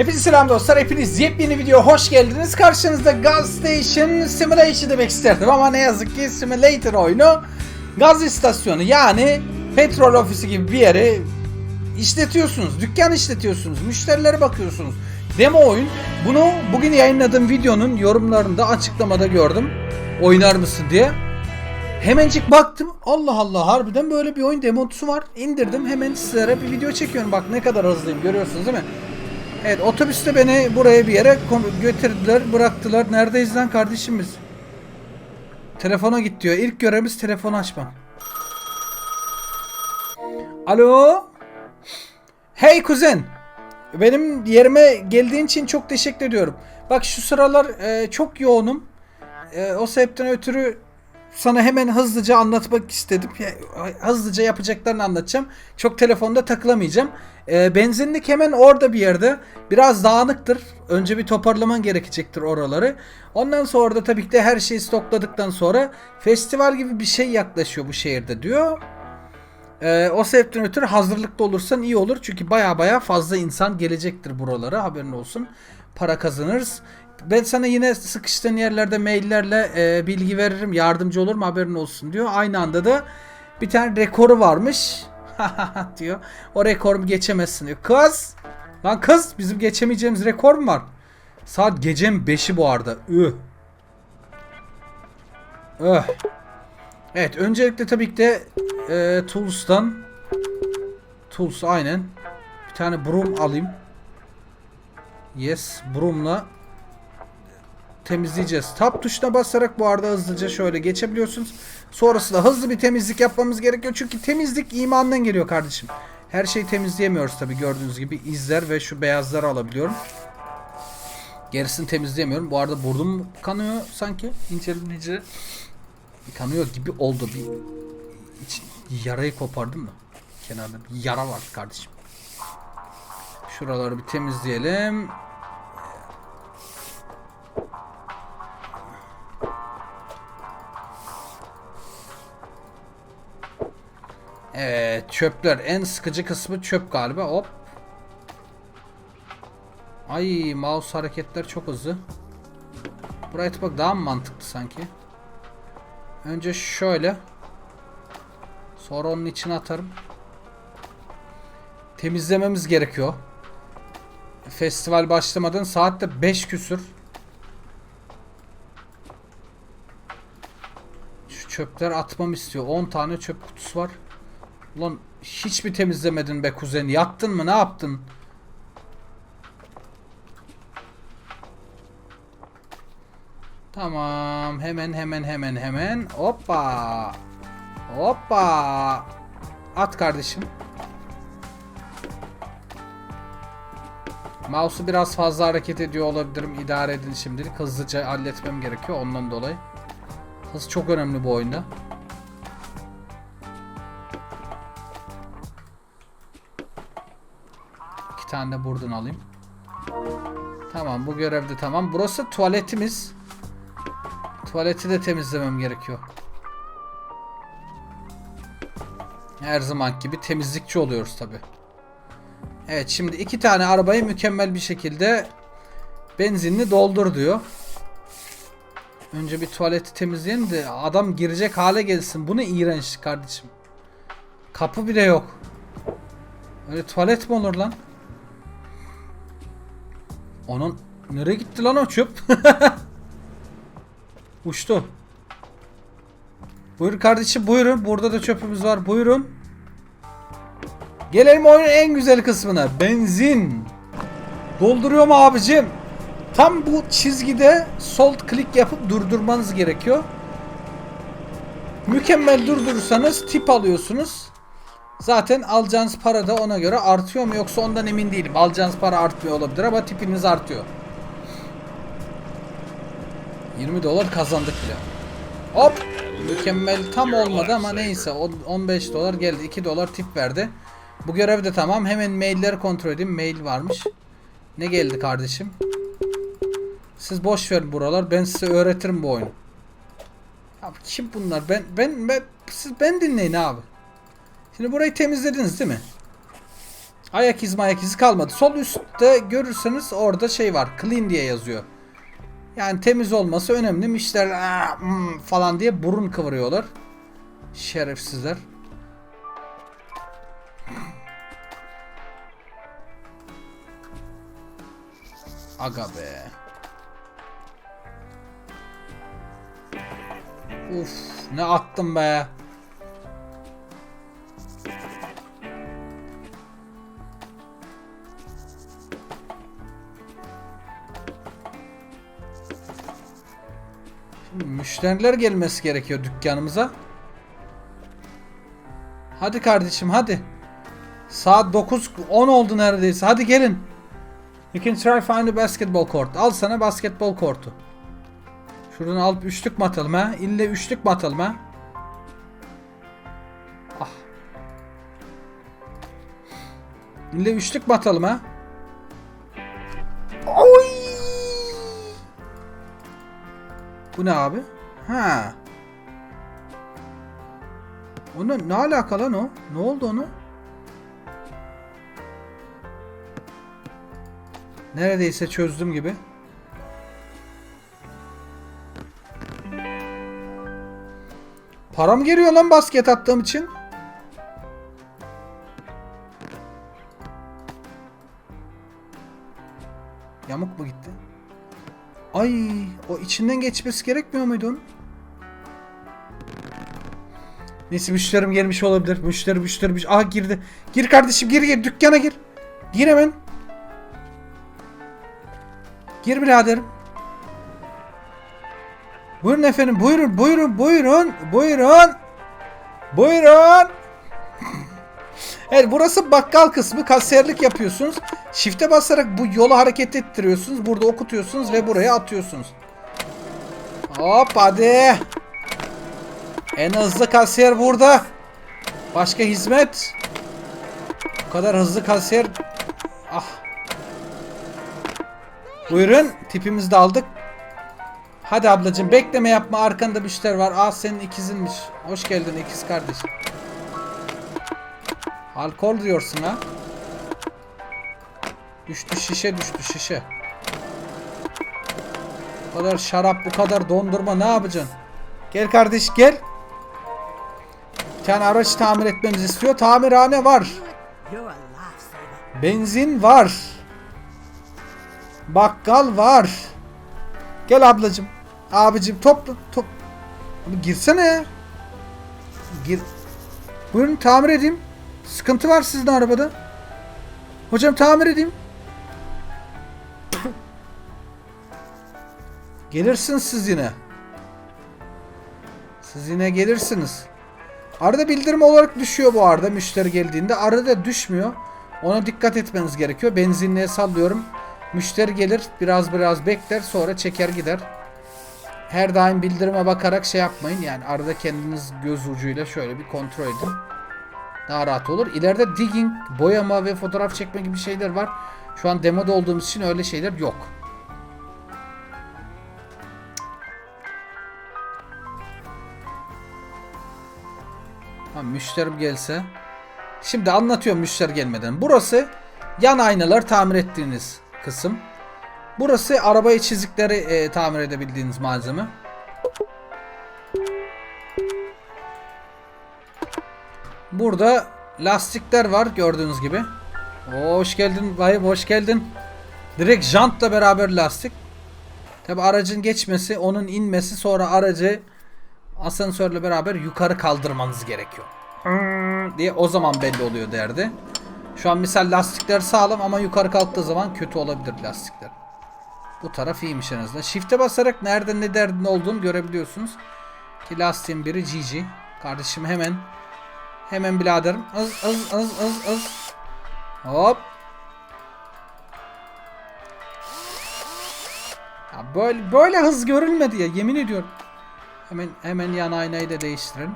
Hepinize selam dostlar. Hepiniz yepyeni video hoş geldiniz. Karşınızda Gas Station Simulation demek isterdim ama ne yazık ki Simulator oyunu gaz istasyonu yani petrol ofisi gibi bir yere işletiyorsunuz. Dükkan işletiyorsunuz. Müşterilere bakıyorsunuz. Demo oyun. Bunu bugün yayınladığım videonun yorumlarında açıklamada gördüm. Oynar mısın diye. Hemencik baktım. Allah Allah harbiden böyle bir oyun demosu var. İndirdim. Hemen sizlere bir video çekiyorum. Bak ne kadar hızlıyım görüyorsunuz değil mi? Evet otobüste beni buraya bir yere götürdüler bıraktılar. Neredeyiz lan kardeşimiz? Telefona git diyor. İlk görevimiz telefonu açmak. Alo? Hey kuzen. Benim yerime geldiğin için çok teşekkür ediyorum. Bak şu sıralar e, çok yoğunum. E, o sebepten ötürü sana hemen hızlıca anlatmak istedim. Hızlıca yapacaklarını anlatacağım. Çok telefonda takılamayacağım. E, benzinlik hemen orada bir yerde. Biraz dağınıktır. Önce bir toparlaman gerekecektir oraları. Ondan sonra da tabii ki de her şeyi stokladıktan sonra festival gibi bir şey yaklaşıyor bu şehirde diyor. Ee, o sebepten ötürü hazırlıklı olursan iyi olur. Çünkü baya baya fazla insan gelecektir buralara haberin olsun. Para kazanırız. Ben sana yine sıkıştığın yerlerde maillerle e, bilgi veririm. Yardımcı olurum haberin olsun diyor. Aynı anda da bir tane rekoru varmış. diyor. O rekorumu geçemezsin diyor. Kız! Lan kız bizim geçemeyeceğimiz rekor mu var? Saat gecenin 5'i bu arada. Üh. Öh. Evet öncelikle tabii ki de e, Tools'tan Tools aynen bir tane broom alayım. Yes broom'la temizleyeceğiz. Tab tuşuna basarak bu arada hızlıca şöyle geçebiliyorsunuz. Sonrasında hızlı bir temizlik yapmamız gerekiyor. Çünkü temizlik imandan geliyor kardeşim. Her şeyi temizleyemiyoruz tabii gördüğünüz gibi. izler ve şu beyazları alabiliyorum. Gerisini temizleyemiyorum. Bu arada burnum kanıyor sanki. İncelince kanıyor gibi oldu. Bir iç, yarayı kopardım mı? Kenarda bir yara var kardeşim. Şuraları bir temizleyelim. Evet çöpler en sıkıcı kısmı çöp galiba hop. Ay mouse hareketler çok hızlı. Buraya tıkmak daha mı mantıklı sanki? Önce şöyle. Sonra onun içine atarım. Temizlememiz gerekiyor. Festival başlamadan saatte 5 küsür. Şu çöpler atmam istiyor. 10 tane çöp kutusu var. Ulan hiç mi temizlemedin be kuzen? Yattın mı? Ne yaptın? Tamam. Hemen hemen hemen hemen. Hoppa. Hoppa. At kardeşim. Mouse'u biraz fazla hareket ediyor olabilirim. İdare edin şimdilik. Hızlıca halletmem gerekiyor ondan dolayı. Hız çok önemli bu oyunda. İki tane de buradan alayım. Tamam bu görevde tamam. Burası tuvaletimiz. Tuvaleti de temizlemem gerekiyor. Her zaman gibi temizlikçi oluyoruz tabi. Evet şimdi iki tane arabayı mükemmel bir şekilde benzinli doldur diyor. Önce bir tuvaleti temizleyelim de adam girecek hale gelsin. Bu ne iğrenç kardeşim. Kapı bile yok. Öyle tuvalet mi olur lan? Onun nereye gitti lan o çöp? Uçtu. Buyur kardeşim buyurun. Burada da çöpümüz var. Buyurun. Gelelim oyunun en güzel kısmına. Benzin. Dolduruyor mu abicim? Tam bu çizgide sol klik yapıp durdurmanız gerekiyor. Mükemmel durdurursanız tip alıyorsunuz. Zaten alacağınız para da ona göre artıyor mu yoksa ondan emin değilim. Alacağınız para artmıyor olabilir ama tipiniz artıyor. 20 dolar kazandık bile. Hop. Mükemmel tam olmadı ama neyse. O- 15 dolar geldi. 2 dolar tip verdi. Bu görev de tamam. Hemen mailleri kontrol edeyim. Mail varmış. Ne geldi kardeşim? Siz boş verin buralar. Ben size öğretirim bu oyunu. Abi kim bunlar? Ben ben ben siz ben dinleyin abi. Şimdi burayı temizlediniz değil mi? Ayak izi ayak izi kalmadı. Sol üstte görürseniz orada şey var. Clean diye yazıyor. Yani temiz olması önemli. "Aa, hmm" falan diye burun kıvırıyorlar. Şerefsizler. Aga be. Uf ne attım be. Müşteriler gelmesi gerekiyor dükkanımıza. Hadi kardeşim hadi. Saat 9 10 oldu neredeyse. Hadi gelin. You can try find a basketball court. Al sana basketbol kortu. Şuradan alıp üçlük mü atalım ha? İlle üçlük mü atalım ha? Ah. İlle üçlük mü atalım ha? Oy! Bu ne abi? Ha. O ne, ne alaka lan o? Ne oldu onu? Neredeyse çözdüm gibi. Param geliyor lan basket attığım için. Yamuk mu gitti? Ay, o içinden geçmesi gerekmiyor muydu onun? Neyse müşterim gelmiş olabilir. Müşteri müşteri müşteri. Aha girdi. Gir kardeşim gir gir dükkana gir. Gir hemen. Gir biraderim. Buyurun efendim buyurun buyurun buyurun buyurun. Buyurun. Evet burası bakkal kısmı kasiyerlik yapıyorsunuz. Shift'e basarak bu yolu hareket ettiriyorsunuz. Burada okutuyorsunuz ve buraya atıyorsunuz. Hop hadi. En hızlı kasiyer burada. Başka hizmet. Bu kadar hızlı kasiyer. Ah. Buyurun tipimizi de aldık. Hadi ablacığım bekleme yapma arkanda müşteri var. Aa senin ikizinmiş. Hoş geldin ikiz kardeşim. Alkol diyorsun ha. Düştü şişe düştü şişe. Bu kadar şarap bu kadar dondurma ne yapacaksın? Gel kardeş gel. Tane araç tamir etmemizi istiyor. Tamirhane var. Benzin var. Bakkal var. Gel ablacım. Abicim topla top. Abi girsene ya. Gir. Buyurun tamir edeyim. Sıkıntı var sizin arabada. Hocam tamir edeyim. Gelirsiniz siz yine. Siz yine gelirsiniz. Arada bildirim olarak düşüyor bu arada müşteri geldiğinde. Arada düşmüyor. Ona dikkat etmeniz gerekiyor. Benzinliğe sallıyorum. Müşteri gelir biraz biraz bekler sonra çeker gider. Her daim bildirime bakarak şey yapmayın. Yani arada kendiniz göz ucuyla şöyle bir kontrol edin. Daha rahat olur. İleride digging, boyama ve fotoğraf çekme gibi şeyler var. Şu an demoda olduğumuz için öyle şeyler yok. Ha, müşterim gelse. Şimdi anlatıyorum müşteri gelmeden. Burası yan aynalar tamir ettiğiniz kısım. Burası arabayı çizikleri e, tamir edebildiğiniz malzeme. Burada lastikler var gördüğünüz gibi. Oo, hoş geldin bayım hoş geldin. Direkt jantla beraber lastik. Tabi aracın geçmesi, onun inmesi sonra aracı asansörle beraber yukarı kaldırmanız gerekiyor. Hmm diye o zaman belli oluyor derdi. Şu an misal lastikler sağlam ama yukarı kalktığı zaman kötü olabilir lastikler. Bu taraf iyiymiş en azından. Shift'e basarak nerede ne derdin olduğunu görebiliyorsunuz. Ki lastiğin biri GG. Kardeşim hemen hemen biraderim. Az az az az az. Hop. Ya böyle böyle hız görülmedi ya yemin ediyorum. Hemen hemen yan aynayı da değiştirin.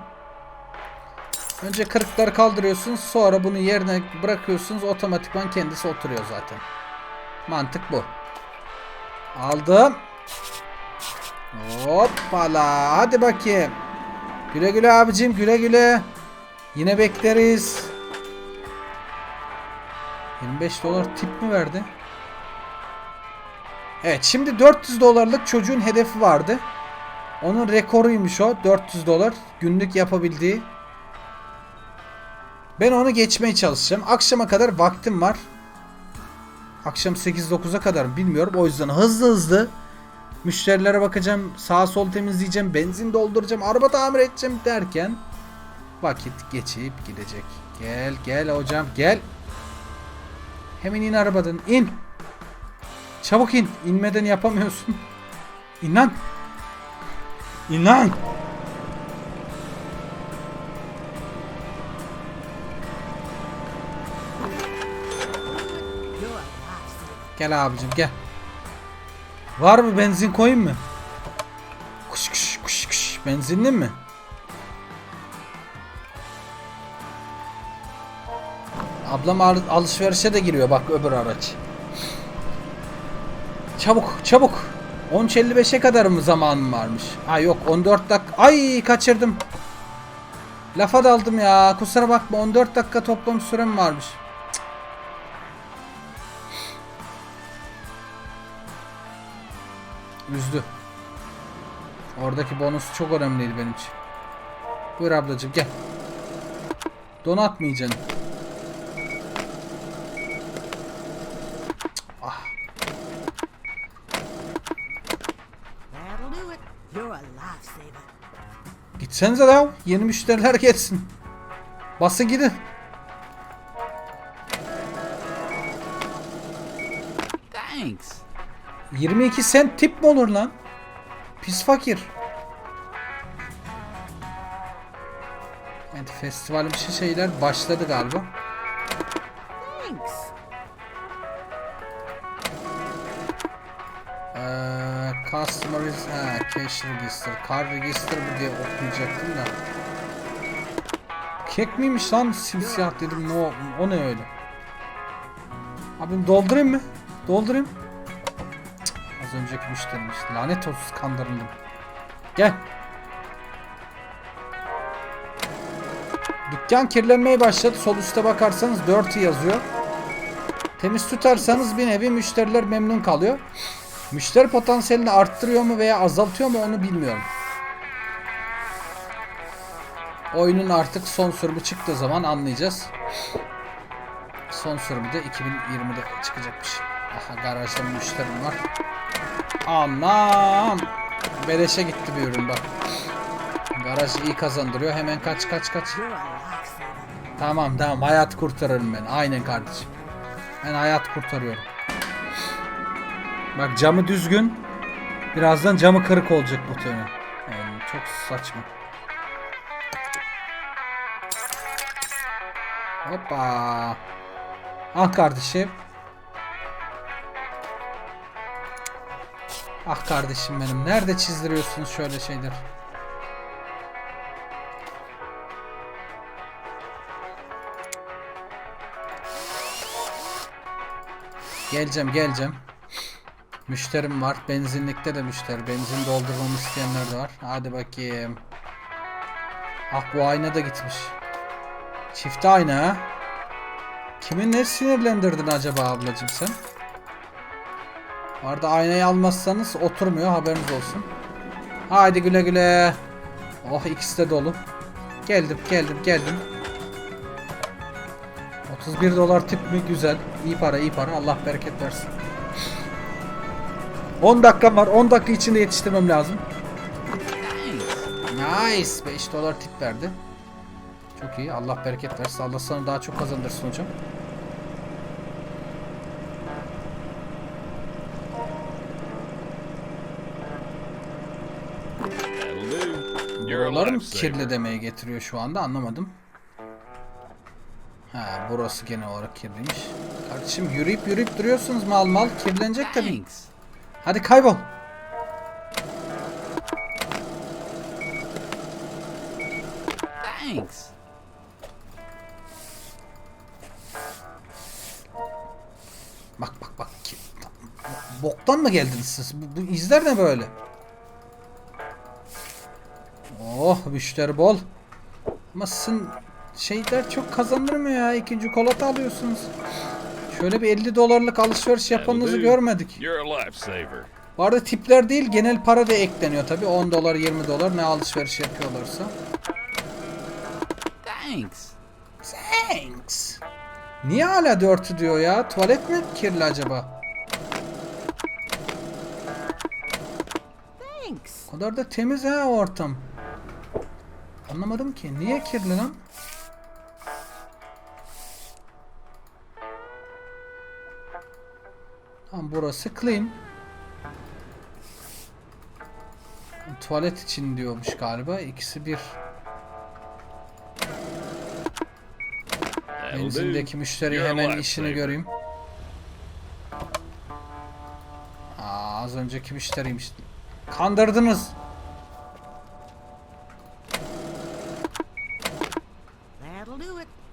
Önce kırıkları kaldırıyorsunuz sonra bunu yerine bırakıyorsunuz otomatikman kendisi oturuyor zaten. Mantık bu. Aldım. Hoppala hadi bakayım. Güle güle abicim güle güle. Yine bekleriz. 15 dolar tip mi verdi? Evet şimdi 400 dolarlık çocuğun hedefi vardı. Onun rekoruymuş o 400 dolar günlük yapabildiği. Ben onu geçmeye çalışacağım. Akşama kadar vaktim var. Akşam 8-9'a kadar bilmiyorum. O yüzden hızlı hızlı müşterilere bakacağım. Sağa sol temizleyeceğim. Benzin dolduracağım. Araba tamir edeceğim derken vakit geçip gidecek. Gel gel hocam gel. Hemen in arabadan in. Çabuk in. İnmeden yapamıyorsun. İn lan. İn lan. You're a lifesaver. Gel abicim gel. Var mı benzin koyayım mı? Kuş kuş kuş kuş. Benzinli mi? Ablam al- alışverişe de giriyor bak öbür araç. Çabuk çabuk. 13.55'e kadar mı zamanım varmış? Ha yok 14 dakika. Ay kaçırdım. Lafa daldım ya. Kusura bakma 14 dakika toplam sürem varmış. Üzdü. Oradaki bonus çok önemliydi benim için. Buyur ablacığım gel. Donatmayacaksın. Ah. That'll do it. You're a lifesaver. Gitsenize ya. Yeni müşteriler gelsin. Basın gidin. Thanks. 22 sent tip mi olur lan? Pis fakir. Evet festivalimsi şeyler başladı galiba. Ha, cash register, car register mı diye okuyacaktım da. Kek miymiş lan simsiyah dedim ne o, ne öyle? Abim doldurayım mı? Doldurayım. Cık, az önceki müşteriymiş. Lanet olsun kandırıldım. Gel. Dükkan kirlenmeye başladı. Sol üstte bakarsanız dirty yazıyor. Temiz tutarsanız bir nevi müşteriler memnun kalıyor. Müşteri potansiyelini arttırıyor mu veya azaltıyor mu onu bilmiyorum. Oyunun artık son sürümü çıktığı zaman anlayacağız. Son sürümü de 2020'de çıkacakmış. Aha garajda müşterim var. Anam. Beleşe gitti bir ürün bak. Garaj iyi kazandırıyor. Hemen kaç kaç kaç. Tamam tamam hayat kurtarırım ben. Aynen kardeşim. Ben hayat kurtarıyorum. Bak camı düzgün. Birazdan camı kırık olacak bu tane. Yani çok saçma. Hoppa. Ah kardeşim. Ah kardeşim benim. Nerede çizdiriyorsunuz şöyle şeyler? Geleceğim geleceğim. Müşterim var. Benzinlikte de müşteri. Benzin doldurmamı isteyenler de var. Hadi bakayım. Ah bu ayna da gitmiş. Çift ayna ha. Kimi ne sinirlendirdin acaba ablacım sen? Arada aynayı almazsanız oturmuyor haberiniz olsun. Haydi güle güle. Oh ikisi de dolu. Geldim geldim geldim. 31 dolar tip mi? Güzel. İyi para iyi para. Allah bereket versin. 10 dakikam var. 10 dakika içinde yetiştirmem lazım. Nice. 5 dolar tip verdi. Çok iyi. Allah bereket versin. Allah sana daha çok kazandırsın hocam. That'll do. You're a Buralar mı kirli demeye getiriyor şu anda anlamadım. Ha burası genel olarak kirliymiş. Kardeşim yürüyüp yürüyüp duruyorsunuz mal mal kirlenecek tabii. Hadi kaybol. Thanks. Bak bak bak. Boktan mı geldiniz siz? Bu, bu izler ne böyle? Oh müşteri bol. Ama sizin şeyler çok kazandırmıyor ya. İkinci çikolata alıyorsunuz. Şöyle bir 50 dolarlık alışveriş yapanınızı görmedik. Bu arada tipler değil genel para da ekleniyor tabi 10 dolar 20 dolar ne alışveriş yapıyorlarsa. Thanks. Thanks. Niye hala dirty diyor ya? Tuvalet mi kirli acaba? Thanks. O kadar da temiz ha ortam. Anlamadım ki. Niye kirli lan? Tamam burası clean. Tuvalet için diyormuş galiba. İkisi bir. Benzindeki müşteri hemen işini göreyim. Aa, az önceki müşteriymiş. Kandırdınız.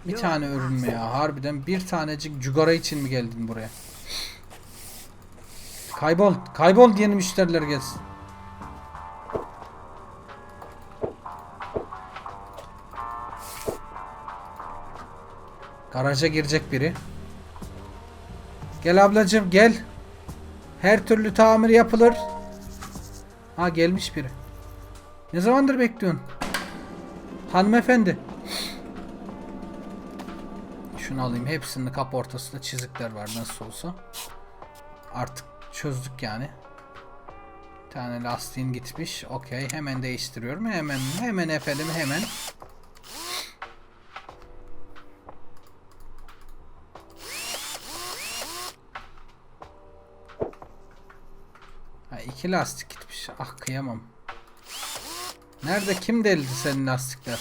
Bir tane ürün mü ya? Harbiden bir tanecik cugara için mi geldin buraya? Kaybol. Kaybol yeni müşteriler gelsin. Garaja girecek biri. Gel ablacığım gel. Her türlü tamir yapılır. Ha gelmiş biri. Ne zamandır bekliyorsun? Hanımefendi. Şunu alayım. Hepsinin kapı ortasında çizikler var nasıl olsa. Artık çözdük yani. Bir tane lastiğin gitmiş. Okey. Hemen değiştiriyorum. Hemen hemen efendim hemen. Ha, iki lastik gitmiş. Ah kıyamam. Nerede kim deldi senin lastikler?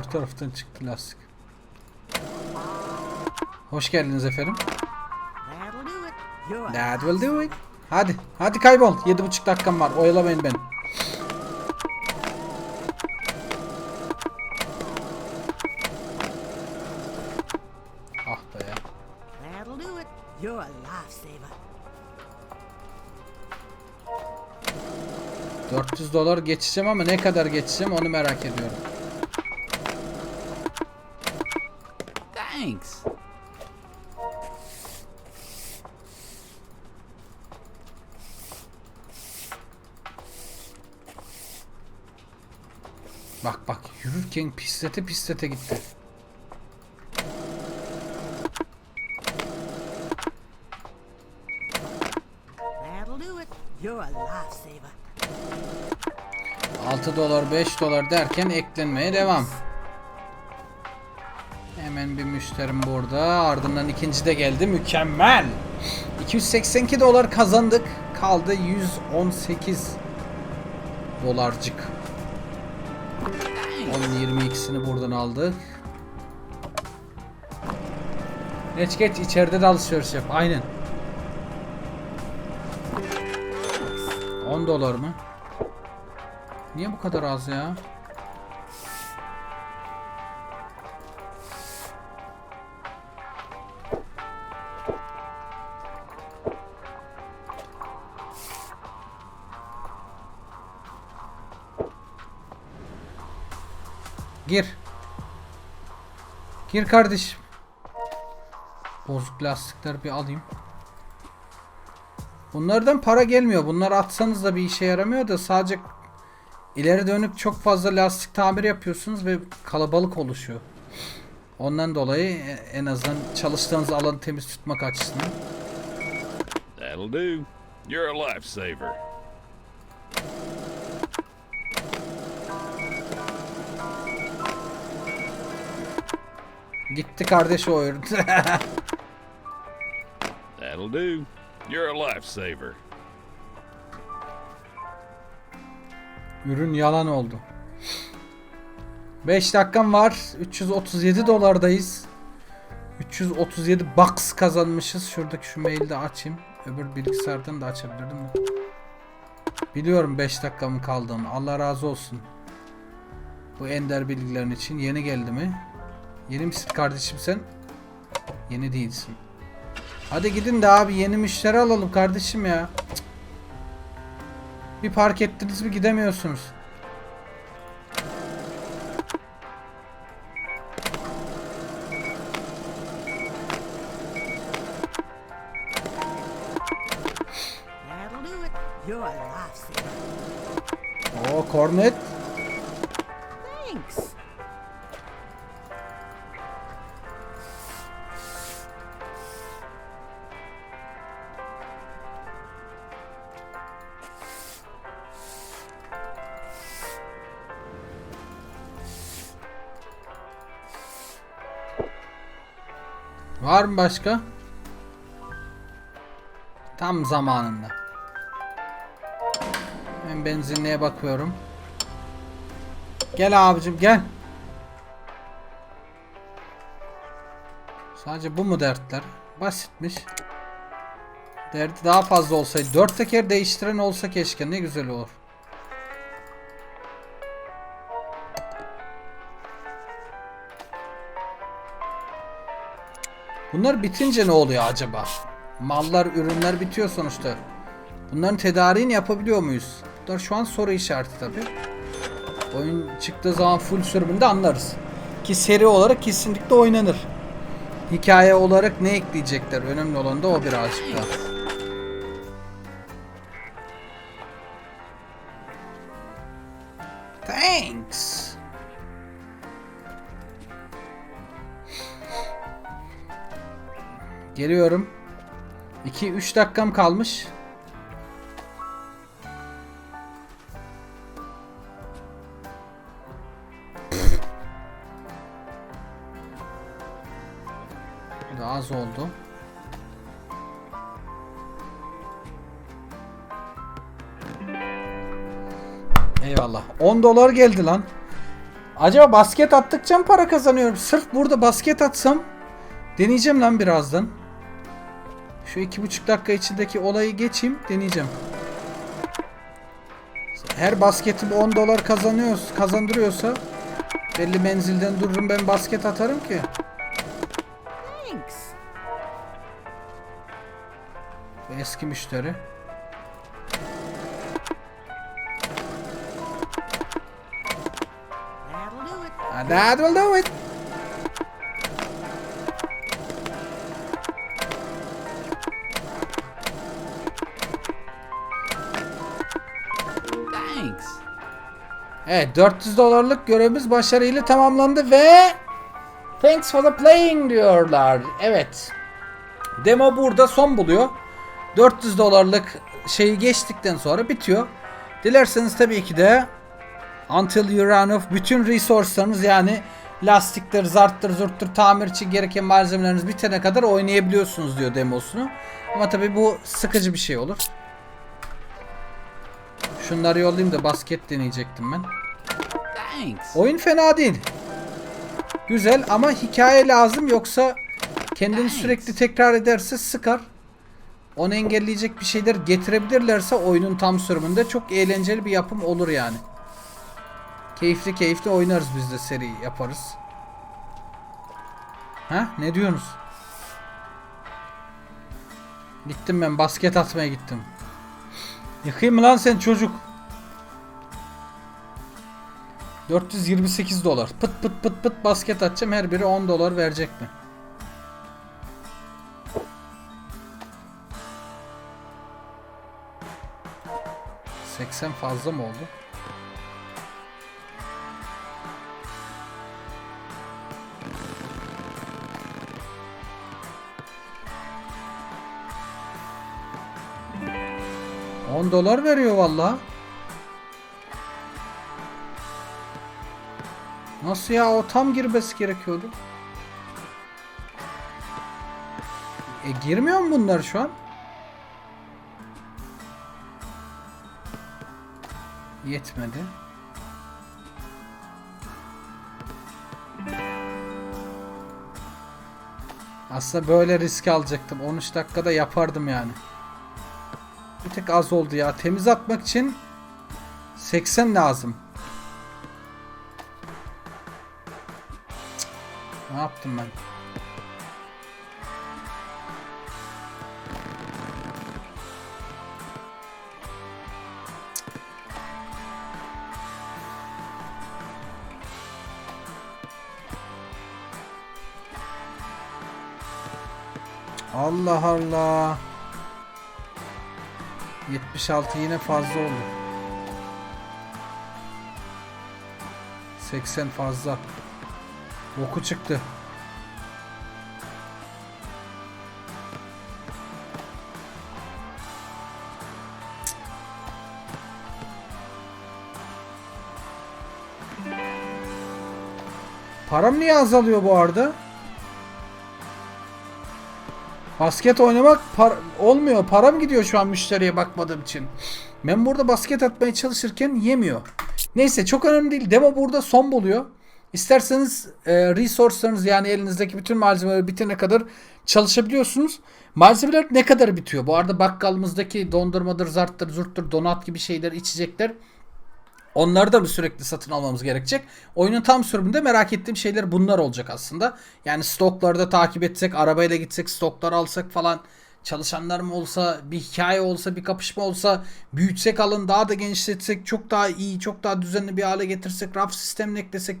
Öbür taraftan çıktı lastik. Hoş geldiniz efendim. That will do it. Hadi. Hadi kaybol. Yedi buçuk dakikam var. Oyalamayın beni. Ah be. That'll do it. You're a lifesaver. 400 dolar geçeceğim ama ne kadar geçeceğim onu merak ediyorum. Yürürken pislete pislete gitti. That'll do it. You're a lifesaver. 6 dolar 5 dolar derken eklenmeye devam. Hemen bir müşterim burada. Ardından ikinci de geldi. Mükemmel. 282 dolar kazandık. Kaldı 118 dolarcık. 10 22'sini buradan aldık. Geç geç içeride de alışveriş yap. Aynen. 10 dolar mı? Niye bu kadar az ya? Gir. Gir kardeşim. Bozuk lastikler bir alayım. Bunlardan para gelmiyor. Bunları atsanız da bir işe yaramıyor da sadece ileri dönük çok fazla lastik tamir yapıyorsunuz ve kalabalık oluşuyor. Ondan dolayı e- en azından çalıştığınız alanı temiz tutmak açısından. That'll do. You're a lifesaver. Gitti kardeş o ürün. That'll do. You're a lifesaver. Ürün yalan oldu. 5 dakikam var. 337 dolardayız. 337 bucks kazanmışız. Şuradaki şu maili de açayım. Öbür bilgisayardan da açabilirdim. Biliyorum 5 dakikamın kaldığını. Allah razı olsun. Bu ender bilgilerin için. Yeni geldi mi? Yeni misin kardeşim sen? Yeni değilsin. Hadi gidin de abi yeni müşteri alalım kardeşim ya. Cık. Bir park ettiniz mi gidemiyorsunuz. Oo kornet. Var mı başka? Tam zamanında. Ben benzinliğe bakıyorum. Gel abicim gel. Sadece bu mu dertler? Basitmiş. Derdi daha fazla olsaydı. Dört teker değiştiren olsa keşke ne güzel olur. Bunlar bitince ne oluyor acaba? Mallar, ürünler bitiyor sonuçta. Bunların tedariğini yapabiliyor muyuz? Bunlar şu an soru işareti tabi. Oyun çıktığı zaman full sürümünde anlarız. Ki seri olarak kesinlikle oynanır. Hikaye olarak ne ekleyecekler? Önemli olan da o birazcık da. Geliyorum. 2-3 dakikam kalmış. Bu da az oldu. Eyvallah. 10 dolar geldi lan. Acaba basket attıkça mı para kazanıyorum? Sırf burada basket atsam deneyeceğim lan birazdan. Şu iki buçuk dakika içindeki olayı geçeyim deneyeceğim. Her basketim 10 dolar kazanıyoruz, kazandırıyorsa belli menzilden dururum ben basket atarım ki. Thanks. Eski müşteri. That will do it. Evet 400 dolarlık görevimiz başarıyla tamamlandı ve Thanks for the playing diyorlar. Evet. Demo burada son buluyor. 400 dolarlık şeyi geçtikten sonra bitiyor. Dilerseniz tabii ki de Until you run off bütün resource'larınız yani lastiktir, zarttır, zurttur, tamir için gereken malzemeleriniz bitene kadar oynayabiliyorsunuz diyor demosunu. Ama tabii bu sıkıcı bir şey olur. Şunları yollayayım da basket deneyecektim ben. Oyun fena değil. Güzel ama hikaye lazım yoksa kendini sürekli tekrar ederse sıkar. Onu engelleyecek bir şeyler getirebilirlerse oyunun tam sürümünde çok eğlenceli bir yapım olur yani. Keyifli keyifli oynarız biz de seri yaparız. Ha ne diyorsunuz? Gittim ben basket atmaya gittim. Yıkayım mı lan sen çocuk? 428 dolar. Pıt pıt pıt pıt basket atacağım. Her biri 10 dolar verecek mi? ...80 fazla mı oldu? ...10 dolar veriyor vallahi. Nasıl ya o tam girmesi gerekiyordu. E girmiyor mu bunlar şu an? Yetmedi. Aslında böyle risk alacaktım. 13 dakikada yapardım yani. Bir tek az oldu ya. Temiz atmak için 80 lazım. Ne yaptım ben? Allah Allah. 76 yine fazla oldu. 80 fazla. Boku çıktı. Param niye azalıyor bu arada? Basket oynamak par- olmuyor. Param gidiyor şu an müşteriye bakmadığım için. Ben burada basket atmaya çalışırken yemiyor. Neyse çok önemli değil. Demo burada son buluyor. İsterseniz e, resource'larınız yani elinizdeki bütün malzemeleri bitene kadar çalışabiliyorsunuz. Malzemeler ne kadar bitiyor? Bu arada bakkalımızdaki dondurmadır, zarttır, zurttur, donat gibi şeyler, içecekler Onları da mı sürekli satın almamız gerekecek? Oyunun tam sürümünde merak ettiğim şeyler bunlar olacak aslında. Yani stokları da takip etsek, arabayla gitsek, stokları alsak falan. Çalışanlar mı olsa, bir hikaye olsa, bir kapışma olsa, büyütsek alın, daha da genişletsek, çok daha iyi, çok daha düzenli bir hale getirsek, raf sistemini eklesek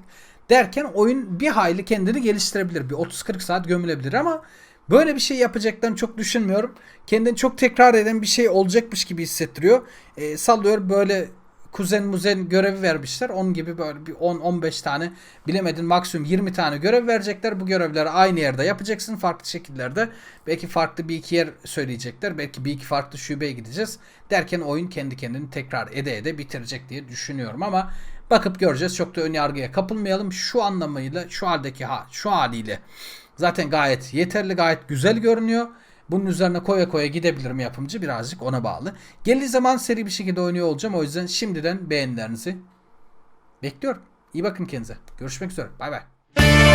derken oyun bir hayli kendini geliştirebilir. Bir 30-40 saat gömülebilir ama Böyle bir şey yapacaklarını çok düşünmüyorum. Kendini çok tekrar eden bir şey olacakmış gibi hissettiriyor. E, sallıyor böyle kuzen muzen görevi vermişler. Onun gibi böyle bir 10-15 tane bilemedin maksimum 20 tane görev verecekler. Bu görevleri aynı yerde yapacaksın farklı şekillerde. Belki farklı bir iki yer söyleyecekler. Belki bir iki farklı şubeye gideceğiz. Derken oyun kendi kendini tekrar ede ede bitirecek diye düşünüyorum ama bakıp göreceğiz. Çok da ön yargıya kapılmayalım. Şu anlamıyla şu haldeki ha şu haliyle zaten gayet yeterli gayet güzel görünüyor. Bunun üzerine koya koya gidebilir mi yapımcı birazcık ona bağlı. Geldiği zaman seri bir şekilde oynuyor olacağım. O yüzden şimdiden beğenilerinizi bekliyorum. İyi bakın kendinize. Görüşmek üzere. Bay bay.